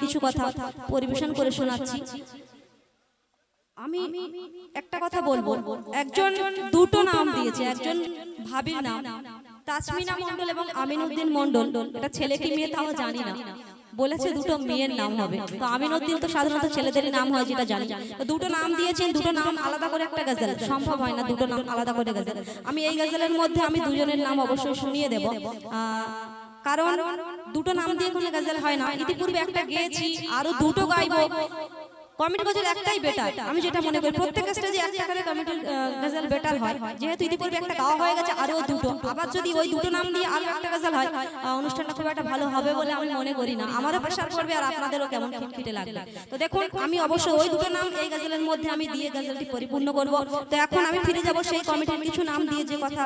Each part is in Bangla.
কিছু কথা পরিবেশন করে শোনাচ্ছি। আমি একটা কথা বলব। একজন দুটো নাম দিয়েছে। একজন ভাবির নাম, তাসমিনা মণ্ডল এবং আমিনুদ্দিন মণ্ডল। এটা ছেলে কি মেয়ে তাও জানি না। বলেছে দুটো মেয়ের নাম হবে। তো আমিনুদ্দিন তো সাধারণত ছেলেদেরই নাম হয় যেটা জানি। তো দুটো নাম দিয়েছেন, দুটো নাম আলাদা করে একটা গজল। সম্ভব হয় না দুটো নাম আলাদা করে গজল। আমি এই গজলের মধ্যে আমি দুজনের নাম অবশ্যই শুনিয়ে দেব। কারণ দুটো নাম দিয়ে কোনো গজল হয় না। ইতিপূর্বে একটা গেয়েছি আরও দুটো গাইবো। কমিটি গজল একটাই বেটার আমি যেটা মনে করি প্রত্যেক স্টেজে একটা করে কমিটির গজল বেটার হয়। যেহেতু ইতিপূর্বে একটা গাওয়া হয়ে গেছে আরও দুটো। আবার যদি ওই দুটো নাম দিয়ে আরও একটা গজল হয় অনুষ্ঠানটা খুব একটা ভালো হবে বলে আমি মনে করি না। আমারও প্রেশার পড়বে আর আপনাদেরও কেমন খিটখিটে লাগবে। তো দেখুন আমি অবশ্যই ওই দুটো নাম এই গজলের মধ্যে আমি দিয়ে গজলটি পরিপূর্ণ করব। তো এখন আমি ফিরে যাব সেই কমিটির কিছু নাম দিয়ে যে কথা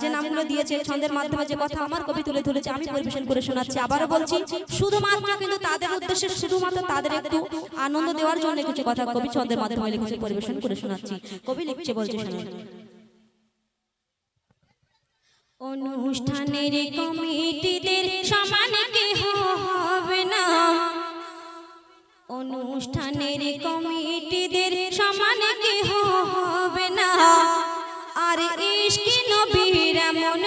যে নামগুলো দিয়েছে ছন্দের মাধ্যমে যে কথা আমার কবি তুলে ধরেছে আমি পরিবেশন করে শোনাচ্ছি আবারও বলছি শুধুমাত্র কিন্তু তাদের উদ্দেশ্যে শুধুমাত্র তাদের একটু আনন্দ দেওয়ার জন্য কিছু কথা কবি ছন্দের মাধ্যমে লিখেছে পরিবেশন করে শোনাচ্ছি। কবি লিখছে, বলছে অনুষ্ঠানের কমিটিদের সমান কেহ হবে না। অনুষ্ঠানের কমিটিদের সমান কেহ হবে না। আর ইশকে নবীর এমন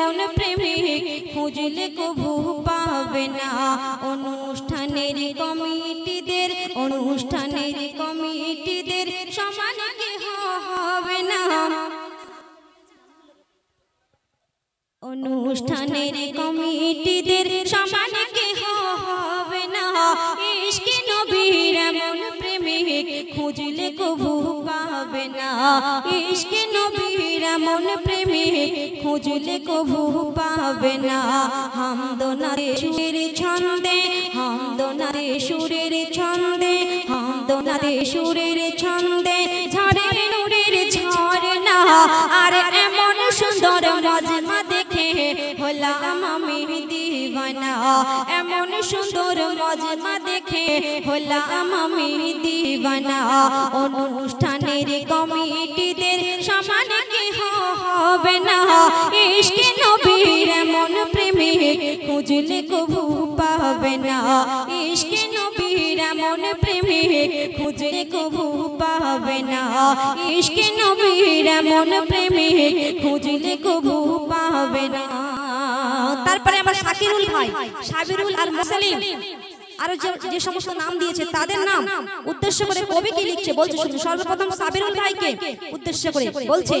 এমন প্রেমিক খুঁজলে কবু পাবে না। অনুষ্ঠানের কমিটিদের অনুষ্ঠানের কমিটিদের সমান হবে না। অনুষ্ঠানের কমিটিদের সমান হবে না। ইশকে নবীর এমন প্রেমিক খুঁজলে কবু পাবে না। ইশকে নবীর মন প্রেমিক খুঁজলে কবু পাবে না। হামদোনারে সুরের ছন্দে হামদোনারে সুরের ছন্দে হামদোনারে সুরের ছন্দে ঝড়ে নুরের ঝড় না আর দিবানা এমন সুন্দর মজমা দেখে হলাম আমি দিবানা। অনুষ্ঠানের কমিটিদের সমান কেহ হবে না। ইশকে নবীর এমন প্রেমী খুঁজলে কবু পাবে না। ইশকে তারপরে আমার শাকিরুল ভাই সাবিরুল আর মুসালিম। আরও যে সমস্ত নাম দিয়েছে, তাদের নাম উদ্দেশ্য করে কবি কি লিখছে বলছে সর্বপ্রথম সাবিরুল ভাইকে উদ্দেশ্য করে বলছে,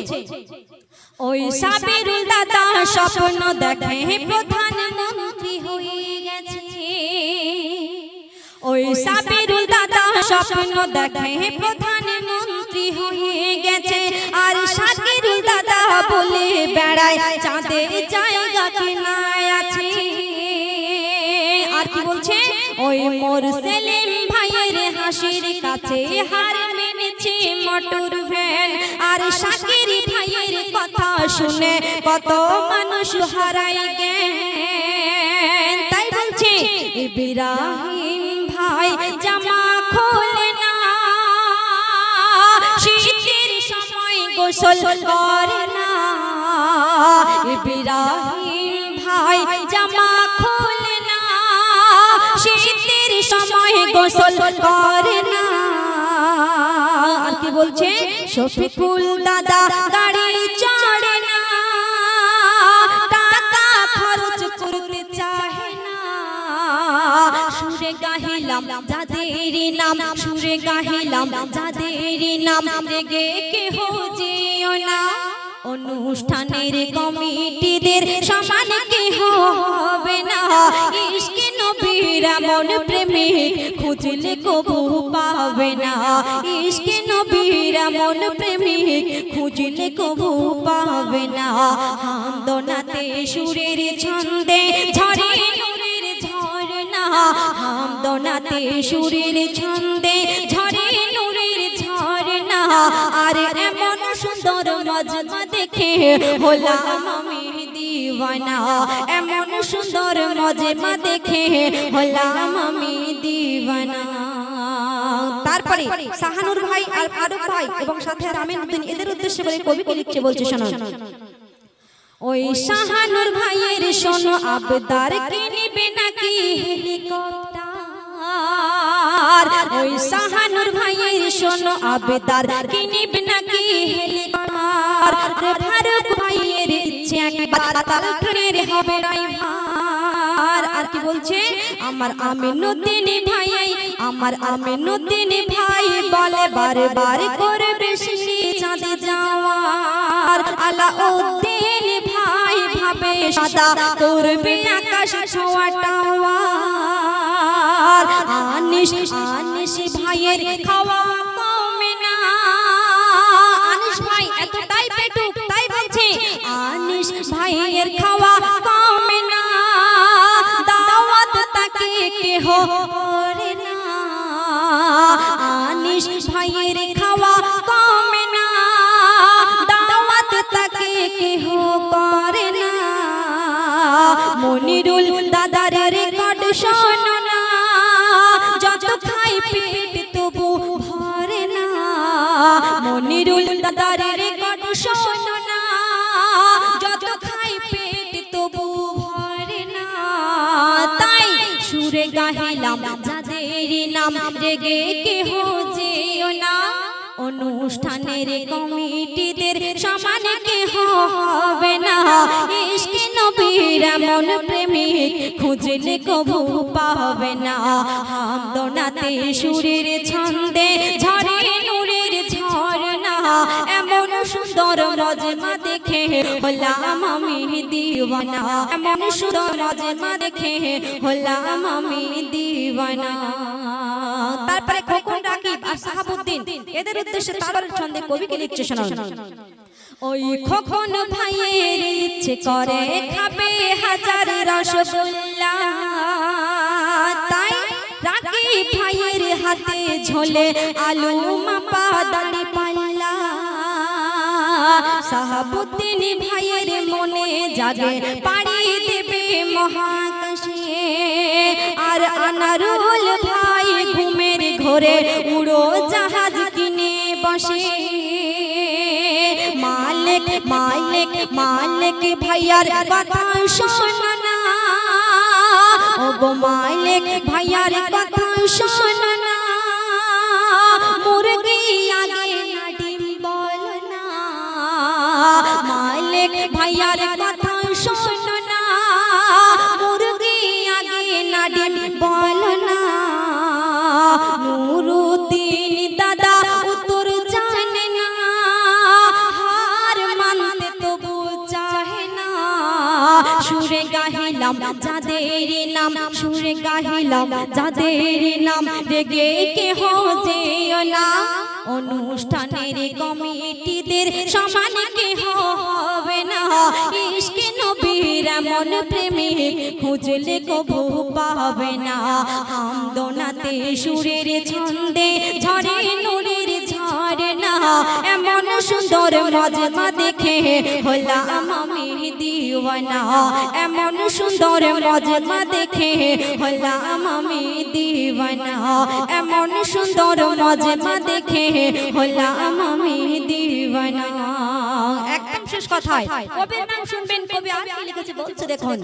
ওই সাবিরুল দাদা স্বপ্ন দেখে প্রধানমন্ত্রী হয়ে ওই সাবিরুল দাদা স্বপ্ন দেখে প্রধানমন্ত্রী হয়ে গেছে। আর শাকিরুল দাদা বলে বেড়ায় চাঁদে জায়গা কেনা আছে। আর কি বলছে? ওই মোর সেলিম ভাইয়ের হাসির কাছে হার মেনেছে মটর ভ্যান। আর শাকির ভাইয়ের কথা শুনে কত মানুষ হারাই জ্ঞান তাই বলছে ইব্রাহিম গোসল করে না। ইব্রাহিম ভাই জামা খোলে না। শীতের সময় গোসল করে না। আর কি বলছে? শফিকুল দাদা গাড়ি চড়ে না। টাকা খরচ করতে না। সুরে গাহিলাম যাদের নাম সুরে গাহিলাম যাদের নাম। রেগে কেহ যেও না। অনুষ্ঠানের কমিটিদের সমান কেহ হবে না। ইশকে নবীর এমন প্রেমিক খুঁজলে কবু পাবে না। ইশকে নবীর এমন প্রেমিক খুঁজলে কবু পাবে না। হামদনাতে সুরের ছন্দে, ঝরে নুরের না হামদনাতে সুরের ছন্দে, ঝরে আর এমন সুন্দর মজমা দেখে হলাম আমি দিওয়ানা। এমন সুন্দর মজমা দেখে হলাম আমি দিওয়ানা। তারপরে সাহানুর ভাই আর ফারুক ভাই এবং সাথে রামিন উদ্দিন এদের উদ্দেশ্যে করে কবি কি লিখছে বলছে শোনো। ওই শাহানুর ভাই শোনো আবদার কিনবে নাকি হেলিকপ্টার? ওই সাহানুর ভাইয়ের শোনো আবদার। কিনবে নাকি হেলিকপ্টার। রে ফারুক ভাইয়ের ইচ্ছে একবার তাল ট্রেনের হবে ড্রাইভার আর কি বলছে? আমার আমিনুদ্দিন ভাই আমার আমিনুদ্দিন ভাই বলে বারে বারে করে বেশি চাঁদে যাওয়ার। আলাউদ্দিন ভাই ভাবে সাদা করবে আকাশ ছোঁয়া টাওয়ার আনিস আনিস ভাইয়ের খাওয়া কমে না আনিস ভাই এতটাই পেটুক তাই বলছে আনিস ভাইয়ের খাওয়া কমে না দাওয়াত তাকে কেহ করে না। আনিস ভাইয়ের খাওয়া কমে না দাওয়াত তাকে কেহ করে না। মনিরুল মনিরুল দাদার রেকর্ড শোনো না। যত খাই পেট তবু ভরে না। তাই সুরে গাহিলাম যাদের নাম, রেগে কেহ যেও না। অনুষ্ঠানের কমিটিদের সমান কেহ হবে না। ইশকে নবীর এমন প্রেমিক খুঁজলে কবু পাবে না। হামদনাতে সুরের ছন্দে ঝরে এমন সুন্দর মজমা দেখে হলাম আমি দিওয়ানা। এমন সুন্দর মজমা দেখে হলাম আমি দিওয়ানা। তারপরে খোকন রাকিব আর সাহাবুদ্দিন, এদের উদ্দেশ্যে তার ছন্দে কবিকে লিখছে শোনান। ওই খোকন ভাইয়ের ইচ্ছে করে খাবে হাজার রসগোল্লা। তাই রাকিব ভাইয়ের হাতে ঝোলে আলু মাপা দাড়ি পাল্লা সাহাবুদ্দিন ভাইয়ের মনে জাগে পাড়ি দেবে মহাকাশে। আর আনারুল ভাই ঘুমের ঘরে উড়ো জাহাজ কিনে বসে। মালিক মালিক মালিক ভাইয়ার কথা শোনা না। ও মালিক ভাইয়ার কথা শোনা না। মালিক ভাইয়ার কথা শোনো না। মুরগি আগে না ডিম বল না। নুরুদ্দিন দাদা উত্তর জানে না। হার মানতে তবু চাহে না। সুরে গাহিলাম যাদের নাম, সুরে গাহিলাম যাদের নাম। রেগে কেহ যেও না। অনুষ্ঠানের কমিটিদের সমান কেহ ইশকে নবীর এমন প্রেমিক খুঁজলে কবু পাবে না। হামদোনাতে সুরের ছন্দে, ঝরে নুরের ঝরে না। এমন সুন্দর মজমা দেখে হলাম আমি দিওয়ানা। এমন সুন্দর মজমা দেখে হলাম আমি দিওয়ানা। এমন সুন্দর মজমা দেখে হলাম আমি দিওয়ানা। কথায়। কবির নাম শুনবেন কবি আর কি লিখেছে বলছে দেখুন।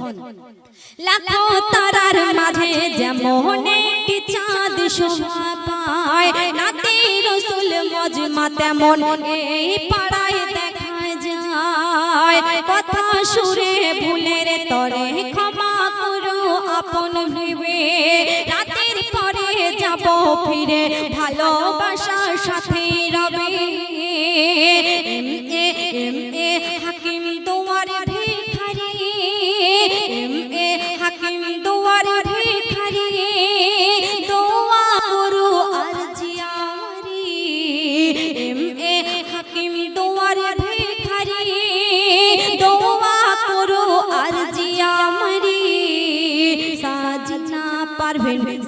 লাখো তারার মাঝে যেমন একটি চাঁদ শোভা পায়। নাতি রসুল মজমা তেমন এই পাড়ায় দেখা যায়। কথা সুরে ভুলের তরে ক্ষমা করো আপন ভেবে। রাতের পরে যাব ফিরে। ভালোবাসার সাথে রবে।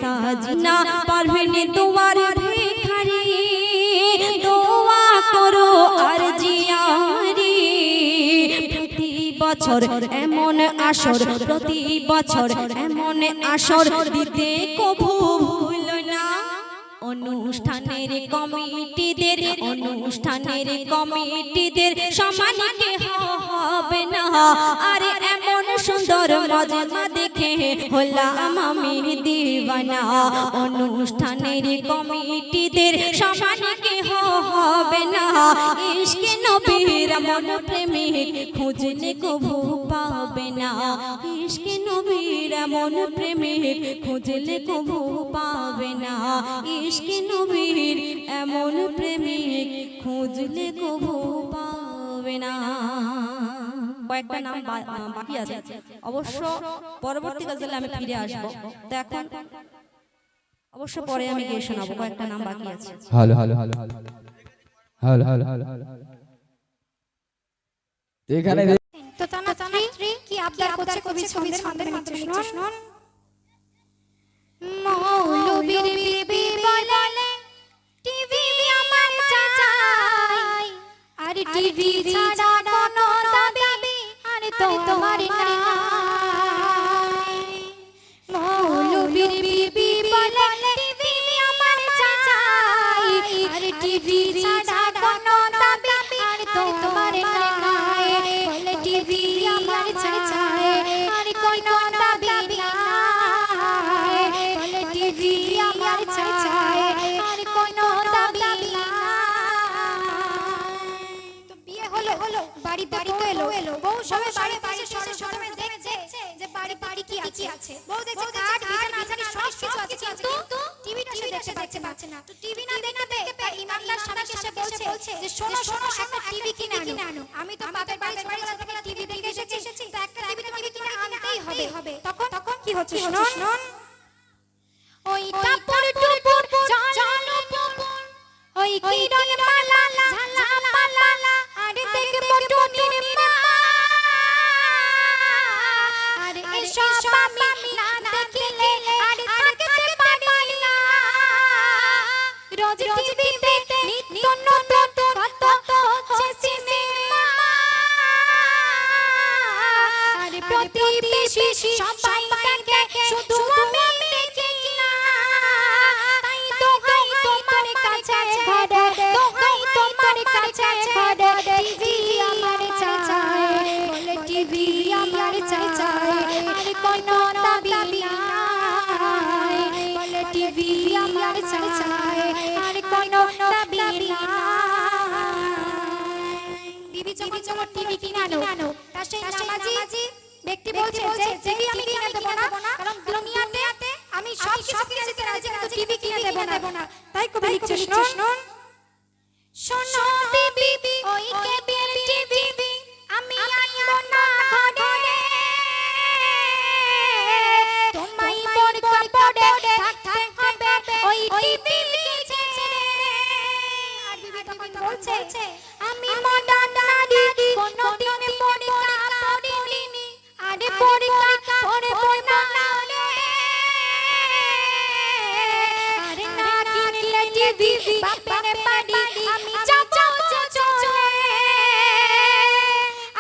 সাজনা পারভেন দুয়ার ভিখারি। দোয়া করো আর জিয়ারি বছর এমন আসর, প্রতি বছর এমন আসর দিতে কভু অনুষ্ঠানের কমিটিদের অনুষ্ঠানের কমিটিদের সমান কেহ হবে না। সুন্দর তোর মজা দেখে হলাম আমি দিবানা। অনুষ্ঠানের কমিটিদের সমান হবে না। ইশকে নবীর মন প্রেমিক খুঁজলে কভু পাবে না। ইশকে নবীর মন প্রেমিক খুঁজলে কভু পাবে না। ইশকে নবীর এমন প্রেমিক খুঁজলে কভু পাবে না। কয়েকটা নাম বাকি আছে অবশ্য পরবর্তী গজলে আমি ফিরে আসব তো এখন অবশ্য পরে আমি গিয়ে শোনাবো কয়েকটা নাম বাকি আছে hello hello hello hello hello hello এখানে তো তানা স্ত্রী কি আবদার করছে কবি ছন্দের মাধ্যমে নিচে শুনুন মৌলবীর বিবি বলে টিভি আমার চাই আর টিভি ছাড়া তোমার নাই। মৌলবীর বিবি বলে টিভি আমার চাই আর টিভি ছাড়া কোনো দাবি সবাই বাড়ি বাড়ি সরে দেখছে যে বাড়ি বাড়ি কি আছে। আছে। বউ দেখছে কাঠ বিছানা বিছানা সব কিছু আছে কিন্তু টিভিটা সে দেখতে পাচ্ছে পাচ্ছে না। তো টিভি না দেখতে ইমানদার স্বামীকে এসে বলছে যে শোনো শোনো একটা টিভি কিনে আনো। আমি তো বাপের বাড়ি বাড়ি থেকে টিভি দেখে এসেছি। তো একটা টিভি তোমাকে কিনে আনতেই হবে। তখন তখন কি হচ্ছে? শুনুন প্রতিবেশী সবাই দেখে শুধু আমি দেখি না। তাই তো হাই তোমার কাছে ঘরে, তো হাই তোমার কাছে ঘরে, টিভি আমার চাই বলে টিভি আমার চাই আর কোনো দাবি নাই। বলে তার সেই নামাজি বলছে যে টিভি আমি কিনে দেব না কারণ দুনিয়াতে আমি সব কিছু কিনে দিতে রাজি কিন্তু টিভি কিনে দেব না। তাই কবি লিখছে শুনুন টিভি বাপের বাড়ি, আমি যাব চলে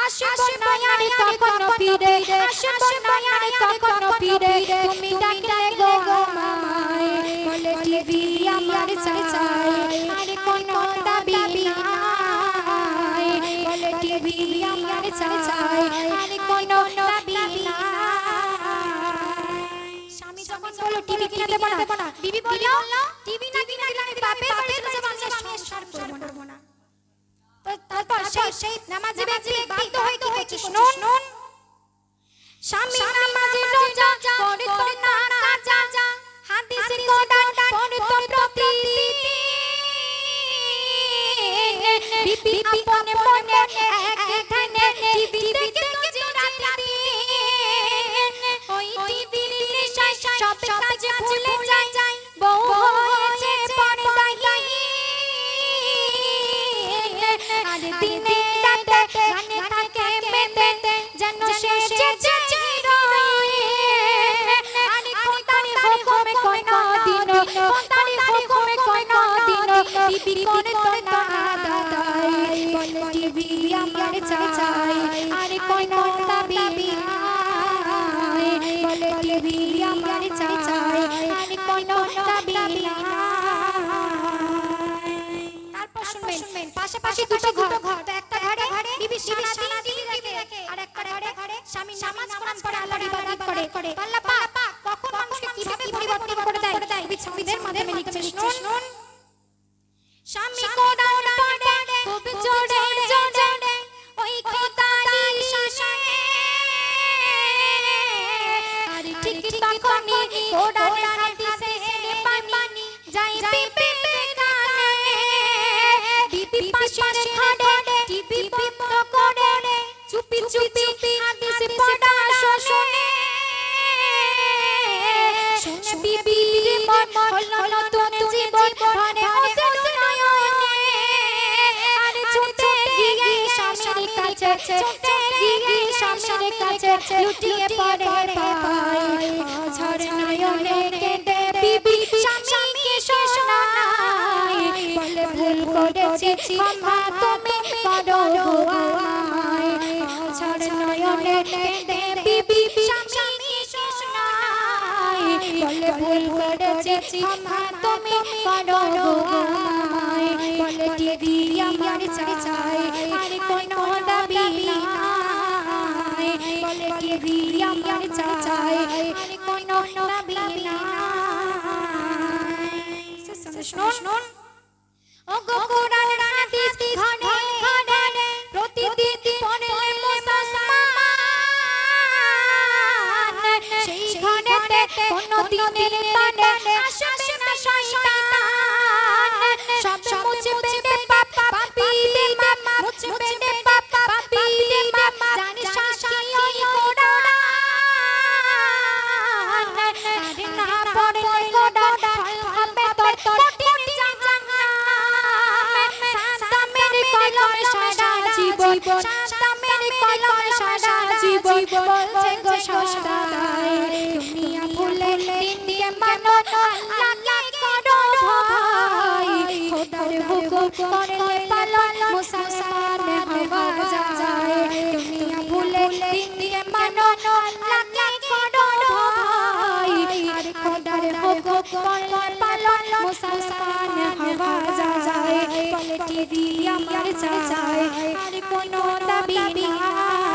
আসব না আর কখনো ফিরে, আসব না আর কখনো ফিরে। তুমি ডাকলে গো আমায়, বলে টিভি আমার চাই, আর কোনো দাবি নাই। বলে টিভি আমার চাই, আর কোনো দাবি নাই। স্বামী যখন বলল, টিভি কিনে দেবো না? বিবি বলল টিভি না কিনে দিলে আমি বাপের বাড়ি চলে যাব আমি আর সংসার করব না তো তারপর সেই নামাজি ব্যক্তি বাধ্য হয়ে কি করছে শুনুন স্বামী নামাজি রোজা করতো না কাজা হাদিস পড়তো প্রতিদিন। বিবি আপনে মনে এক ধ্যানে টিভি দেখে তো রাতে ওই টিভির নেশায় সব কাজ ভুলে যায়। গানে থাকে মেতে যেন সে যে আরে কোতারি হুকুমে কোনো দিন। কোতারি হুকুমে কোনো দিন। টিভি করে তো না দাদাই। বলে টিভি আমার চাই। আরে কোনো দাবি বলে টিভি আমার চাই। আরে কোনো দাবি তারপর শুনবেন। পাশাপাশি দুটো ছন্দের মাধ্যমে লিখছে কাছে গিয়ে স্বামীর কাছে, লুটিয়ে পড়ে পায় ঝড় নয়নে কেঁদে বিবি স্বামীকে শোনায় বলে ভুল করেছি, ক্ষমা তুমি করো আমায়। ক্ষমা তুমি করো আমায়। বলে টিভি আমার চাই। আর কোনো দাবি নাই। বলে টিভি আমার চাই। আর কোনো দাবি নাই। শুনুন ও গো কোরআন হাদিস ঘরে ঘরেতে কোনো দিনের পানে আসবে না শয়তান। সব মুছবে দে পাপ পাপি দে মামা মুছবে পাপ পাপি মামা জানি সাক্ষী ওই কোরআন আরে না পড়লে কোরআন হবে তোর কঠিন জাহান্নাম। সান্তামের কলমে সারা জীবন। কলমে সারা জীবন। বলছে গো করলে পালন মুসলমান হওয়া যায়। দুনিয়া ভুলে দিনকে মানো আল্লাহকে করো ভাই। আর খোদার হুকুম করলে পালন মুসলমান হওয়া যায়। বলে টিভি আমার চাই আর কোনো দাবি নাই।